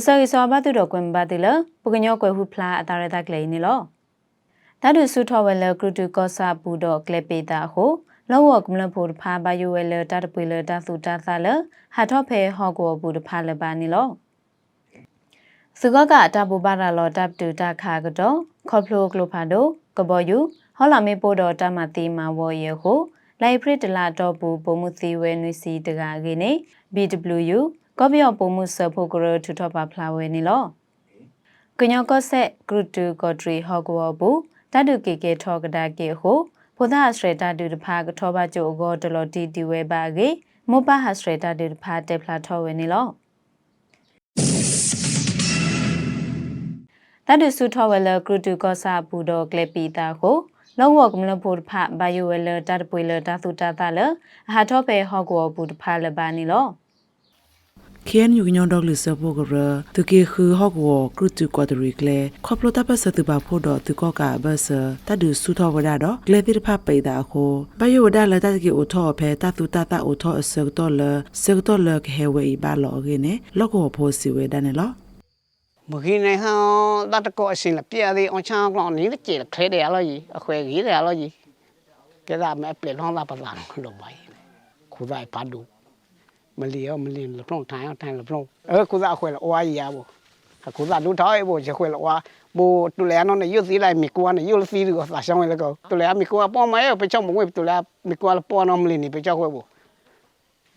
ပစောစောဘတုတော်ကွန်ဘတိလပုကညောကွယ်ဟုဖလားအတာရတကလေးနီလောတတုစုထောဝဲလကရုတုကောစာပူတော်ကလေပေတာဟုလောဝကမလဖို့ဖာဘယဝဲလတတပွေလတသုတသလဟာထောဖဲဟောကောဘူးတဖာလပါနီလောစကကတဘူပါရလောတပ်တူတခါကတော့ခေါပလိုကလိုဖာဒိုကဘောယူဟောလာမေပိုတော်တမတိမာဝရေဟုလိုက်ဖရစ်တလာတော့ဘူးပုံမှုသီဝဲနွီစီတကာကေနေ BW ကောပြောပုံမှုဆဖို့ကရထူထပါဖလာဝဲနေလောကညောကောဆက်ဂရုတူကောထရီဟောကောဘူးတတုကေကေထောကဒါကေဟုဖုဒအစရတတုတဖာကထောပါကျိုကောတလောတီတီဝဲပါကေမောပဟစရတတုတဖာတေဖလာထောဝဲနေလောတတုစုထောဝဲလဂရုတူကောစာပူတော်ကလေပီတာကိုလောဝကမလဖို့တဖာဘယိုဝဲလတတပွေလတသုတတလအဟာထောပဲဟောကောဘူးတဖာလပါနေလော KN yu nyon dog le so bo gra tu ke khu hok wo kru tu kwa tu ri kle khop lo ta pa sa tu ba pho do tu ko ka ba sa ta du su tho wa da do kle ti pha pe da kho ba yo da la ta ke o tho phe ta tu ta ta o tho sa to le sa to le ke he we ba lo ge ne lo ko pho si we da ne lo မခင်းနေဟောတတ်ကောအစင်လပြရသေးအောင်ချောင်းကောင်းနေကြည့်ခဲတယ်လို့ကြီးအခွဲကြီးတယ်လို့ကြီးကဲဒါမဲ့ပလက်လောင်းတာပလာလို့ပါခုဒါပါဒူ မလီယောမလီလဖုံထိုင်ထိုင်လဖုံเออခုဒါအခွဲလောဝါကြီးရဘောခုဒါဒူထားရဘောရခွဲလောဝါဘောတူလဲနော်နေရွစီလိုက်မီကွာနေရွစီကိုသာရှောင်းရကောတူလဲမီကွာပေါ်မရဲ့ပချောင်းမဝဲတူလဲမီကွာပေါ်နော်မလီနေပချောင်းခွဲဘော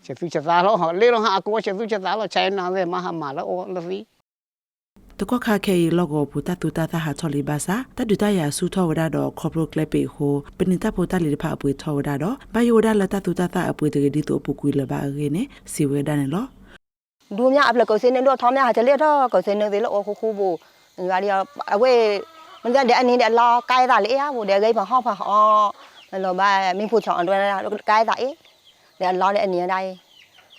ချက်သူချက်သားလို့ဟောလေတော့ဟာအကောချက်သူချက်သားလို့ချိုင်းနာတဲ့မဟာမာလို့လစီ တကွခခဲရီလောကိုဘူတတူတာတာဟာချော်လီဘာစာတတူတရာဆူထောဝဒါတော့ခေါပလိုကလပ်ပေဟိုပနိတပိုတလီဖာအပွေထောဝဒါတော့ဘယိုဒါလတတူတာတာအပွေတကဒီတိုပူကွေလဘာရေနေစီဝဲဒါနေလောဒူမြအပလကောစင်းနေတော့ထောင်းမြဟာချလေတော့ကောစင်းနေသေးလို့အခုခုဘူငါဒီအဝေးမင်းတဲ့အင်းတဲ့လာကိုင်းတာလေအားဘူတဲ့ဂိမ်းမှာဟောက်ဖာဟောလောဘာမင်းဖူချောင်းအတွဲကိုင်းတာအေးတဲ့လာတဲ့အင်းတိုင်း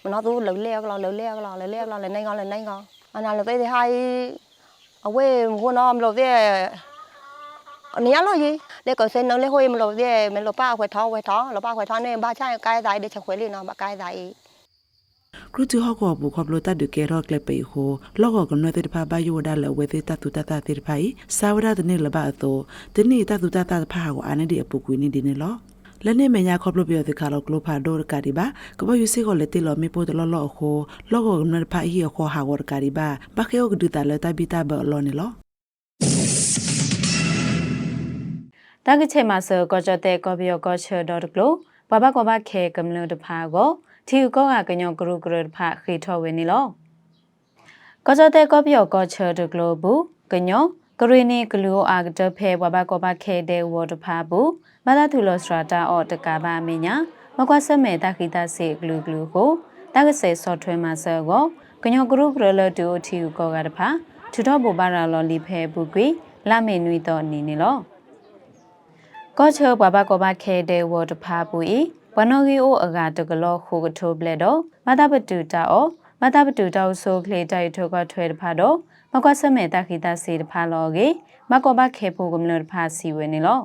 မနော်သူလှလဲကလောလှလဲကလောလှလဲကလောလည်းနိုင်ကောင်းလည်းနိုင်ကောင်းအနာလည်းသေးသေးဟိုင်း အဝေးဟိုနော်မလို့တဲ့နေရလို့ကြီးလေကောစင်းနော်လေဟိုမလို့တဲ့မလို့ပါခွဲထောင်းခွဲထောင်းလောပါခွဲထောင်းနေဘာချိုင်းကိုင်းတာတဲ့ချက်ခွဲလေးနော်ဘာကိုင်းတာအေးကရတူဟောကောဘူခေါပလိုတတူကေရောကလပေဟိုလောကကနွေတဲ့ဖာဘယိုဒါလဝေသေးတတူတတတိဖိုင်စာဝရတဲ့နေလဘအသောတနေ့တတူတတဖာကိုအာနေဒီအပူကွေနေဒီနေလော လက်နေမညာခေါပလိုပြောတဲ့ခါလောကလိုဖာဒိုကတိဘာကဘယူစီကိုလက်တေလောမေပိုတလောလောခိုလောကကနွေဖာဟီခေါဟာဝရကတိဘာဘခေယုကဒူတလတဘီတာဘလောနေလောတကချေမှာဆောကောချတဲ့ကောဘီယောကောချဒေါ်ကလိုဘဘကောဘခဲကမလတဖာကိုတီကောကကညောဂရုဂရတဖာခေထောဝင်းနီလောကောချတဲ့ကောဘီယောကောချဒကလိုဘူးကညော ဂရီနီဂလူအာဂတဖဲဘဘကောဘခဲတဲ့ဝတဖာဘူးမသာသူလောစရာတာအော့တကဘာမညာမကွာစမဲတခိတစေဂလူဂလူကိုတကစေဆော့ထွဲမှာဆောကိုကညောဂရုဂရလတူတီကောကတဖာထူတော့ဘူပါရာလောလီဖဲဘူးကွေလာမေနွီတော့နေနေလောကောချောဘဘကောဘခဲတဲ့ဝတ်ဖာပူဤဘနောဂီအိုအဂါတကလောခိုကထိုးပလက်တော့မတပတူတာအောမတပတူတောက်ဆိုခလေတိုက်ထောကထွဲတဖာတော့ မကွာစမဲတခိတစီတဖာလောကေမကောဘခဲဖို့ကမလတဖာစီဝဲနေလော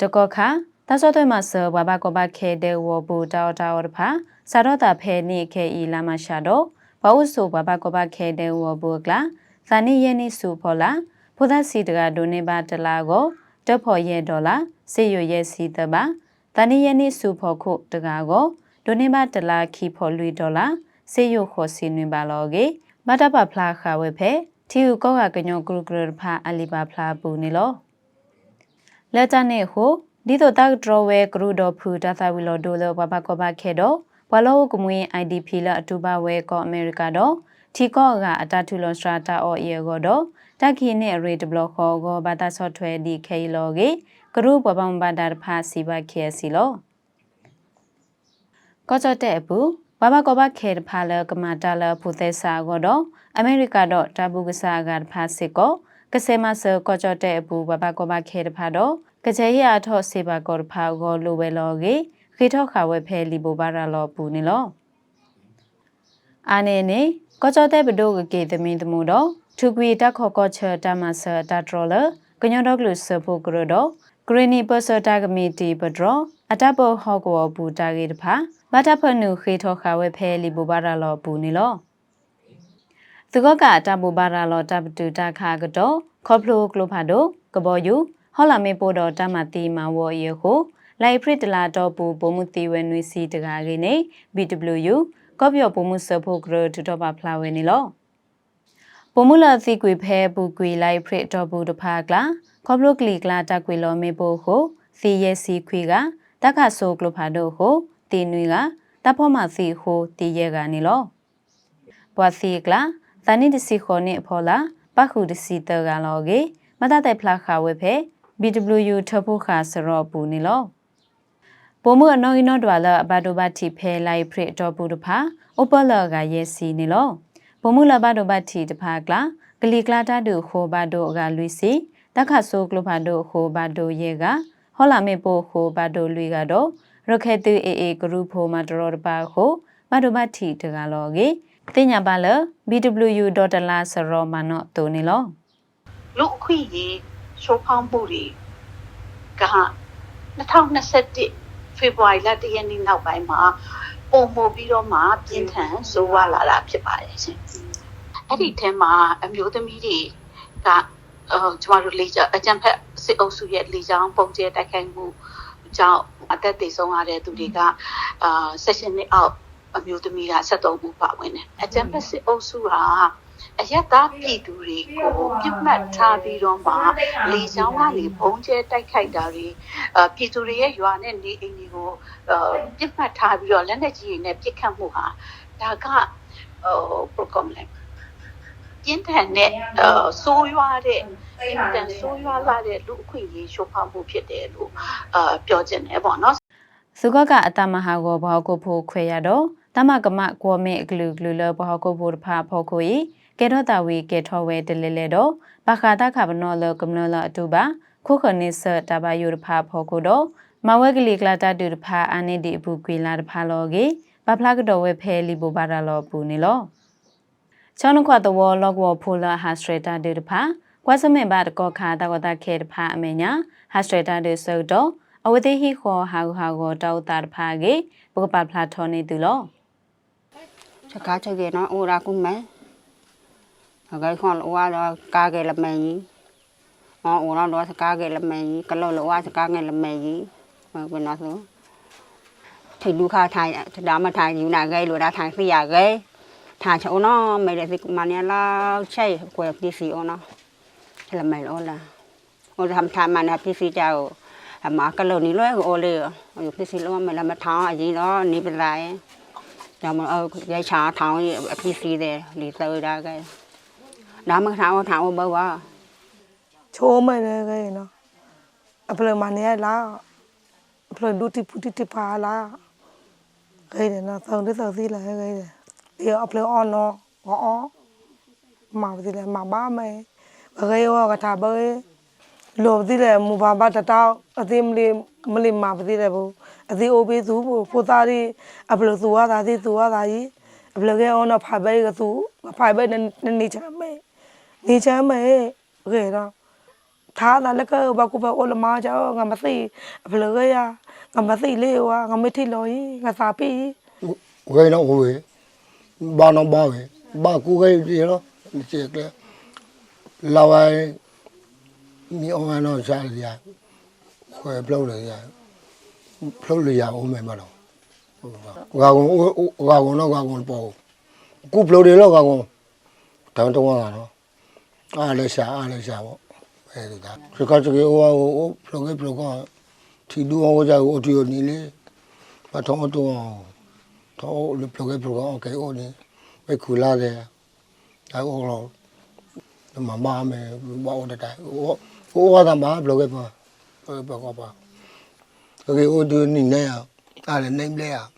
တကောခါတဆောသွဲမှာဆဘဘကောဘခဲတဲ့ဝဘူတောက်တောက်တဖာစာတော့တာဖဲနိခဲဤလာမရှာတော့ဘဝဆိုဘဘကောဘခဲတဲ့ဝဘူကလာဇာနိယနိစုဖောလာဖုဒစီတကဒိုနေပါတလာကိုတက်ဖို့ရဲ့ဒေါ်လာစေရရဲ့စီတပါတန်ရနေ့စုဖို့ခုတကားကိုဒိုနေပါတလာခီဖို့လွေဒေါ်လာစေရခေါ်စီနွေပါလောကေ မတပဖလာခဝဲဖဲတီယူကောကကညောဂရုဂရဖာအလီပါဖလာပူနေလောလက်တနေဟုဒီတော့တက်ဒရဝဲဂရုတော်ဖူတသဝီလောဒိုလောဘဘကောဘခဲတော့ဘလောကမွေ IDP လအတူပါဝဲကောအမေရိကတော့ထီကောကအတထူလောစထရာတာအော်အေကိုတော့တက်ခီနဲ့ရေဒဘလခေါ်ကိုဘာသာဆော့ထွဲဒီခဲလောကေဂရုပပံဘာဒါဖာစီဘခဲစီလောကောချတဲ့ဘူး ဘဘကောဘခဲတဖာလကမာတာလဖူသက်စာကိုတော့အမေရိကတော့တဘူကစားကတဖာစစ်ကိုကစဲမဆကောချတဲ့ဘူးဘဘကောဘခဲတဖာတော့ကကြဲရအထော့စေပါကောတဖာကိုလိုပဲလောကေခေထောက်ခါဝဲဖဲလီဘိုဘာရာလောပူနေလောအာနေနေကောချတဲ့ဘဒိုကကေသမင်းတမှုတော့ထူကွေတက်ခေါ်ကောချာတမဆာတထရလကညောဒေါကလုဆဖို့ကရတော့ ဂရနီပစတာကမီတီပဒရအတဘဟောကောဘူတာဂေတဖာဘာတဖနုခေထောခါဝဲဖဲလီဘူဘာရာလောပူနေလောသူကကတပူပါရာလောတပတူတခါကတော့ခေါပလိုကလိုဖာဒိုကဘောယူဟောလာမေပိုတော်တမတီမဝရေကိုလိုက်ဖရစ်တလာတော့ပူဘုံမှုတီဝဲနွေစီတကားလေးနေ BW ကော့ပြောဘုံမှုဆဖို့ဂရတူတော့ပါဖလာဝဲနေလောဘုံမှုလာစီကွေဖဲပူကွေလိုက်ဖရစ်တော့ဘူးတဖာကလာ ခေါပလိုကလီကလာတက်ကွေလောမေပိုကိုစီရဲစီခွေကတက္ခဆိုကလိုဖာဒိုကိုတီနွေကတဖောမစီဟိုတီရဲကနေလောဘွာစီကလာတနိတစီခေါနေဖောလာပခုတစီတကလောကေမတတဲ့ဖလာခါဝဲဖဲ BW ထဖို့ခါစရောပူနေလောပုံမအနော်အနော်ဒွာလဘတ်ဒိုဘတ်တီဖဲလိုက်ဖရစ်တော့ပူတဖာအိုပလကရဲစီနေလောပုံမလဘတ်ဒိုဘတ်တီတဖာကလာဂလီကလာတာဒိုခိုဘတ်ဒိုကလွီစီ တခါဆိုကလဘတ်ဒိုခိုဘတ်ဒိုရဲကဟောလာမေပိုခိုဘတ်ဒိုလွီကတော့ရခဲတူအေအေဂရုဖိုမတရောတပါခိုဘတ်ဒိုဘတ်တီတကလောကေတင်ညာပါလ bw.la စရောမနောတိုနေလောလူအခွင့်အရေးရှိုးဖောင်းမှုတွေက2021ဖေဖော်ဝါရီလ1ရက်နေ့နောက်ပိုင်းမှာပုံမှုပြီးတော့မှပြင်းထန်ဆိုးဝါးလာတာဖြစ်ပါတယ်ရှင်။အဲ့ဒီထဲမှာအမျိုးသမီးတွေကအော် ကျမတို့လေကြောင်းအကြံဖက်စစ်အုပ်စုရဲ့လေကြောင်းပုံကျဲတိုက်ခိုက်မှုကြောင့်အသက်သေဆုံးရတဲ့သူတွေကအာဆက်ရှင်နှစ်အောက်အမျိုးသမီးက73ဦးပါဝင်တယ်။အကြံဖက်စစ်အုပ်စုဟာအရက်သားပြည်သူတွေကိုပြစ်မှတ်ထားပြီးတော့မှလေချောင်းကနေဘုံကျဲတိုက်ခိုက်တာတွေအပြည်သူတွေရဲ့ရွာနဲ့နေအိမ်တွေကိုအပြစ်မှတ်ထားပြီးတော့လက်နက်ကြီးတွေနဲ့ပစ်ခတ်မှုဟာဒါကဟိုပရိုဂရမ်လဲ ပြင်းထန်တဲ့ဆိုးရွားတဲ့အင်တန်ဆိုးရွားလာတဲ့လူအခွင့်အရေးချိုးဖောက်မှုဖြစ်တယ်လို့အာပြောချင်တယ်ပေါ့နော်စုကကအတမဟာကိုဘောကိုဖို့ခွေရတော့တမကမကောမေဂလူဂလူလဘောကိုဖို့ဖာဖို့ခွေကေတော့တာဝီကေထောဝဲတလေလေတော့ပခါတာခဘနောလကမနလအတူပါခုခနိစတဘယုရဖာဖို့ကိုတော့မဝဲကလေးကလာတတူတဖာအာနေဒီအပူကွေလာတဖာလောကေပပလာကတော့ဝဲဖဲလီပိုပါရလောပူနေလော ချောင်းခွတ်တော်လောကဝဖိုလာဟာစထရတာတူတဖာကွာစမေဘာတကောခါတကောတာခဲတဖာအမေညာဟာစထရတာတူဆုတော့အဝတိဟိခောဟာဟာကိုတောက်တာတဖာကေပုကပဖလာထောနေတူလောစကားချက်ကေနော်အိုရာကုမဲအဂိုင်ခွန်လောဝါတော့ကာကေလမဲကြီးအော်အိုရာတော့စကားကေလမဲကြီးကလောလောဝါစကားငယ်လမဲကြီးဘယ်နော်ဆိုထိလူခါထိုင်ဒါမထိုင်ယူနာဂဲလိုဒါထိုင်စီရ ถาชโอนอไม่ได้สิมาเนี่ยเราใช่กวยที่สีโอนอทำไมโอละโอจะทำทานมานะที่สีเจ้าหมากันเลยนี่เลยโอเลยอยู่ที่สีแล้วไม่ละมาท้ออย่างนี้เนาะนี่เป็นไรจะมาเอายายชาท้อที่สีเลยหรือเตยได้กัแล้วมันท้าท้อเบาว่าโชว์ไม่เลยกันเนาะเพลิมาเนี่ยแล้วเพลิดูที่พุทธิพาแล้วเคยเนี่ยนาะเติได้เติมที่เลยเคยเนี่ย เยอะเพลออนออ๋อมาสิเลยมาบ้าไหมเรียกว่ากระถาเบยหลบสิเลยมูบาบาตะเต้าอธิมลีมลิมาสิเลยบูอธิโอเปสูบูฟูซาดิอเพลสัวตาสิสัวตายีอเพลเกออนอผาเบยกสูผาเบยนันนี่ช้าไหมนี่ช้าไหมเรียกท้าตาแล้วก็บากูไปโอลมาเจ้างามาสิอเพลเกยงามาสิเลวงาไม่ที่ลอยงาสาปีเกยน้องกูเอ बानो बावे बाकू गए जेरो चेकले लवाए मी ओवानो चाल दिया खोए ब्लौ ले दिया ब्लौ ले या ओ मे मारो गागों गागों नो गागों पो कु ब्लौ ले लो गागों तन तो गा नो आ ले सा आ ले सा वो ဲဒီကစကားကြေဟိုဟိုဖလောကဖလောကထီဒူဟောကြောအတူနီလေပထမတော့ todo lo que probó que hoy me cula de la oro la mamá me va a dar o o da ma lo que pa pa pa pa que o de ni ne ya a le ne le ya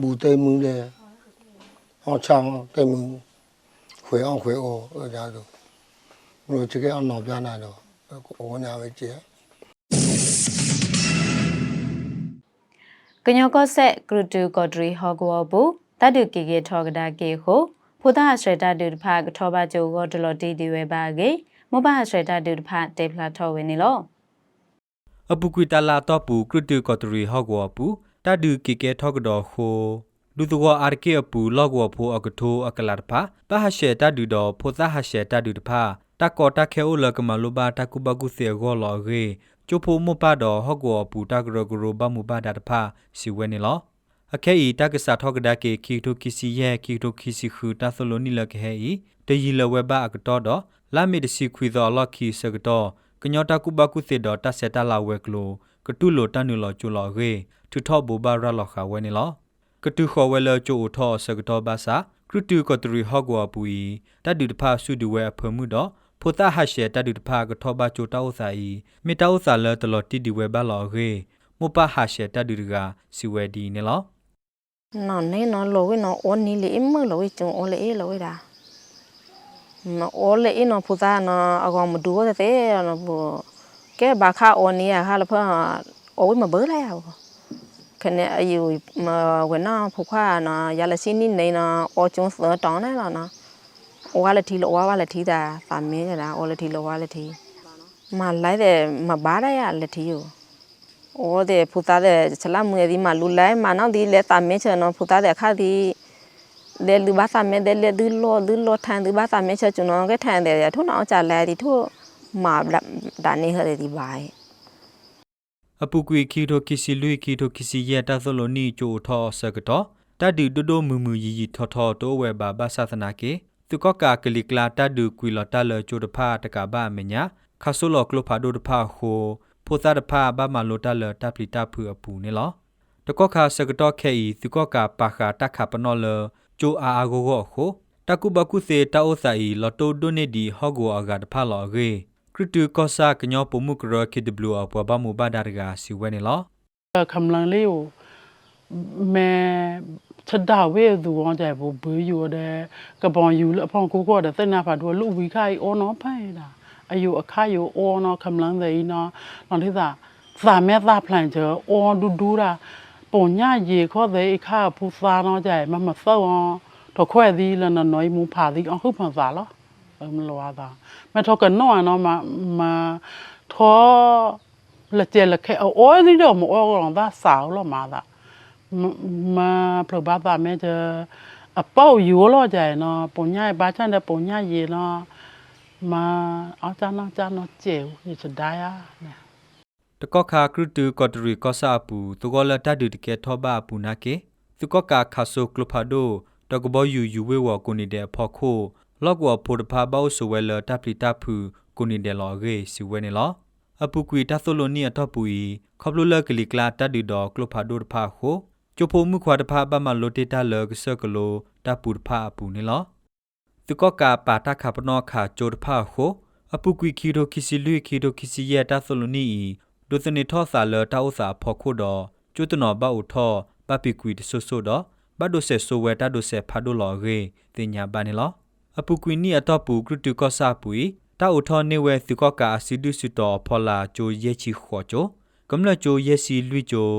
bu te mu le o cha o te mu khue o khue o da lo lo che ke an no pya na lo ko na we che ကညောကောဆက်ဂရုတူကော်ဒရီဟောကောဘူတတ်တူကေကေထောကဒါကေကိုဖုဒဟဆွေတာတူတဖာကထောပါဂျိုကောဒလော်တီဒီဝဲပါကေမောဘဆွေတာတူတဖာတေဖလာထောဝဲနေလောအပုကွေတလာတော့ပူကရတူကတရီဟောက်ကောပူတဒူကေကေထောက်တော့ခိုလူတကောအာရကေအပူလော့ကောဖိုအကထိုးအကလာတဖာပဟရှေတဒူတော်ဖိုသဟရှေတဒူတဖာတကောတခဲအိုလကမလိုဘာတကုဘကုစေဂောလော်ရေ ချိုဖိုမပတော်ဟော့ကောပူတကရဂရဘမူဘာဒတဖာစီဝဲနေလောအခဲဤတက္ကစာထောကဒါကေခီတိုခီစီယေခီတိုခီစီခူတာသလိုနီလကေဟဲဤတယီလဝဲဘာအကတော့တော့လာမီတစီခွေတော်လော့ခီစကတော့ကညောတာကုဘကုသေတော်တဆက်တလာဝဲကလိုကတုလိုတန်နူလောကျူလောရေထူထောဘူဘာရလောခဝဲနေလောကတုခေါ်ဝဲလောကျိုထောစကတော့ဘာစာကရုတူကတရီဟော့ကွာပူဤတတ်ဒူတဖာဆုဒူဝဲအဖမှုတော့ ဖိုတာဟရှေတတ်ဒူတဖာကထောဘာချိုတောက်စာဤမေတောက်စာလတလော်တီဒီဝဲဘာလောရေမောပဟရှေတတ်ဒူကစီဝဲဒီနေလော nó nấy nó lối nó ôn ní lẽ mơ lối chung ôn lẽ lối đã nó ôn lẽ nó phụ ta nó ở còn một đứa thế nó bù cái bà kha ôn ní à kha là phải ôi mà bớ lại à cái này ở อยู่ mà quên nó phụ khoa nó giờ là xin nín này nó ôn chung sợ tròn đấy là nó ôn là thì lộ qua là thì ta phạm mấy quality lo quality da pa me da quality lo quality ma lai de ma ba da ya quality yo o de phuta de chala mu di ma lu lai ma na di le ta me che no phuta de kha di le lu ba sa me de le du lo du lo than du ba sa me che chu no ke than de ya thu na cha lai di thu ma da ne ha de di ba အပူကွေခီတိုကီစီလူခီတိုကီစီရဲ့တာသလိုနီချိုထောဆကတော့တတ်ဒီတိုတိုမူမူယီယီထောထောတိုးဝဲပါဘာသာသနာကေ သူကကာကလီကလာတဒူကွီလတာလချိုတဖာတကဘာမညာခါဆုလကလဖာဒိုတဖာခိုဖိုသာတဖာဘာမလိုတာလတပလီတာဖူအပူနေလောတကောခါစကတော့ခဲဤသူကကာပါခာတခပနောလကျိုအာအာကိုကိုခိုတကုဘကုစေတောဆိုင်လတိုဒိုနေဒီဟောဂိုအာဂတ်ဖာလောရေခရတူကောစာကညောပမှုကရခိဒဘလူအပဘမူဘာဒါရဂါစီဝဲနေလောခမ်လန်လေးကိုမဲ ချဒဝေသူဝန်ကြဘဘယူတဲ့ကပွန်ယူလအဖောင်ကိုကောတဲ့တဲ့နာဖာတို့လူဝီခိုင်အောနောဖိုင်လာအယူအခါယူအောနောခမလန်သိနောနော်ဒီသာသာမဲသာဖလန်ကျော်အောဒူဒူရာပုံညာရေခောတဲ့အခါဖူသာနောကြမမဆောအောင်တော့ခွဲသည်လနနော်မူဖာသည်အခုဖန်သာလားမလောသာမထောကနောနောမမထောလက်ကျလက်ခဲအောဒီတော့မောအောတော့သာဆောလို့မာသာ มันมาเศร้าถอแควดีแล้วน่ะน้อยมูผาดีอ๋อคือภาษาเหรอเออมันรอตาแม่ทอกันน้อยเนาะมามาทอ ละเจละแค่เอาโอ้ยนี่เดี๋ยวมาโอ้กลองตาสาวแล้วมาละมาพระบาตาแม่จะอะเป้าอยู่แล้วใจเนาะปุญญาบาชันได้ปุญญาเยเนาะมาเอาจานน้องจานน้องเจียวนี่จะได้อ่ะเนี่ย တကောခါကရတူကတရီကောစာပူတကောလတဒူတကေထောဘာပူနာကေသူကောကာခါဆိုကလဖာဒိုတကဘောယူယူဝေဝကိုနေတဲ့ဖော်ခိုလော့ကောဖိုတဖာဘောဆိုဝဲလတပလီတဖူကိုနေတယ်လော်ရေစီဝဲနေလောအပူကွေတဆိုလိုနီအတော့ပူီခေါပလိုလကလီကလာတဒူတော်ကလဖာဒိုတဖာခို ချိုဖိုမှုခွာတဖာဘမလိုတေတာလကဆကလိုတပူတဖာပူနေလောသူကောကာပါတာခပနောခါချိုတဖာခိုအပူကွေခီဒိုခီစီလူခီဒိုခီစီရဲ့တဆိုလိုနီဒိုစနေထောစာလတာဥစာဖော်ခိုတော့ကျွတ်တနော်ဘောက်ထောပပိကွီတဆိုဆိုတော့ဘတ်ဒိုဆေဆိုဝဲတာဒိုဆေဖာဒိုလော်ရေတင်ညာပါနေလောအပူကွီနီအတော့ပူကရတူကောစာပူတာဥထောနေဝဲသူကောကာစီဒုစုတော်ဖော်လာဂျိုရဲချီခေါ်ချိုကမ္လဂျိုရဲစီလွိဂျို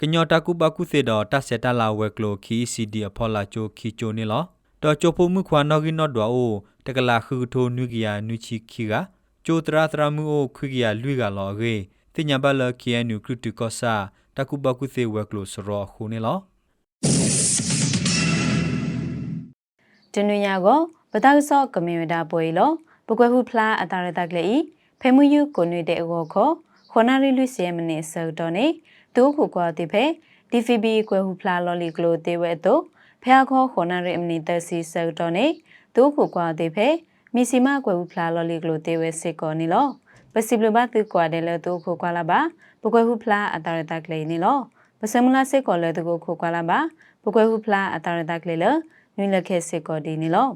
ကညောတာကုပကုစေတော်တဆက်တလာဝဲကလိုခီစီဒီအဖော်လာဂျိုခီချိုနေလောတော်ချိုဖို့မှုခွာနော်ဂီနော်ဒွာအိုတကလာခုထိုနုကီယာနုချီခီကကျိုတရာတရာမှုအိုခွေကီယာလွိကလော်ရေတင်ညာဘလကီယန်နုကရတူကောစာတကုပကုစေဝဲကလိုစရောခုနေလောတနွေညာကိုပတောက်စော့ကမီဝဒါပွဲလောပကွယ်ဟုဖလားအတာရတကလေးဖဲမှုယူကိုနွေတဲ့အကောခေါ်ခေါနာရီလူစီယမနေဆော်တော်နေ သူခုကွာတိဖဲ DVB ကွယ်ဟုဖလားလော်လီကလိုတေဝဲတော့ဖះခေါ်ခေါနာရီအမနီတက်စီဆော်တော်နေသူခုကွာတိဖဲမီစီမကွယ်ဟုဖလားလော်လီကလိုတေဝဲစစ်ကောနေလောပစီဘလဘတ်ကွာတယ်လေသူခုကွာလာပါပကွယ်ဟုဖလားအတာရတကလေးနေလောပစမလာစစ်ကောလေသူခုကွာလာပါပကွယ်ဟုဖလားအတာရတကလေးလနွေလက်ခဲစစ်ကောဒီနေလော